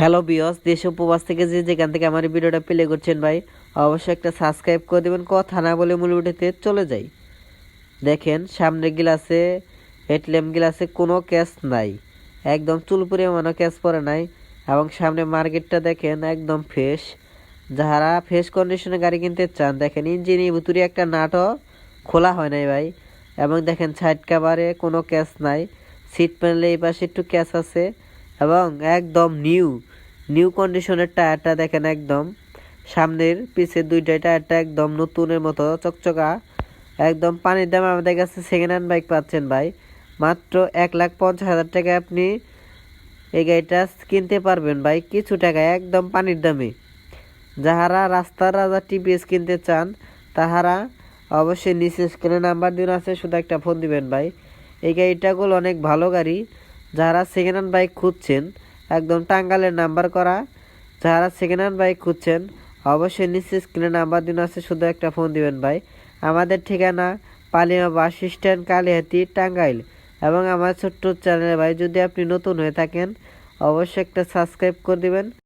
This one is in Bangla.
হ্যালো বিয়স দেশ উপবাস থেকে যে যেখান থেকে আমার ভিডিওটা প্লে করছেন ভাই, অবশ্যই একটা সাবস্ক্রাইব করে দেবেন। কথা না বলে মূল ভিডিওতে চলে যাই। দেখেন, সামনে গিলাসে হেডল্যাম্প গিলাসে কোনো ক্যাশ নাই। একদম চুল পরিমাণও ক্যাশ পরে নাই। এবং সামনে মার্কেটটা দেখেন, একদম ফ্রেশ যারা ফ্রেশ কন্ডিশনে গাড়ি কিনতে চান, দেখেন ইঞ্জিনের ভিতরে একটা নাটও খোলা হয় নাই ভাই। এবং দেখেন সাইড কাভারে কোনো ক্যাশ নাই। সিট প্যানেলে এই পাশে একটু ক্যাশ আছে। এবং একদম নিউ নিউ কন্ডিশনের টায়ারটা দেখেন একদম। সামনের পিছের দুইটা টায়ারটা একদম নতুনের মতো, চকচকা। একদম পানির দাম আমাদের কাছে সেকেন্ড হ্যান্ড বাইক পাচ্ছেন ভাই। মাত্র এক লাখ পঞ্চাশ হাজার টাকায় আপনি এই গাড়িটা কিনতে পারবেন ভাই, কিছু টাকায়, একদম পানির দামে। যাহারা রাস্তার রাজা টিপিএস কিনতে চান, তাহারা অবশ্যই নিচে স্ক্রিনে নাম্বার দিন, আছে, শুধু একটা ফোন দিবেন ভাই। এই গাড়িটাগুলো অনেক ভালো গাড়ি। যারা সেকেন্ড হ্যান্ড বাইক খুঁজছেন একদম টাঙ্গালের নাম্বার করা। যারা সেকেন্ড হ্যান্ড বাইক খুঁজছেন, অবশ্যই নিচে স্ক্রিনে নাম্বার দিন আছে, শুধু একটা ফোন দিবেন ভাই। আমাদের ঠিকানা পালিমা বাস স্ট্যান্ড, কালিহাতি, টাঙ্গাইল। এবং আমার ছোট্ট চ্যানেলে ভাই, যদি আপনি নতুন হয়ে থাকেন, অবশ্যই একটা সাবস্ক্রাইব করে দিবেন।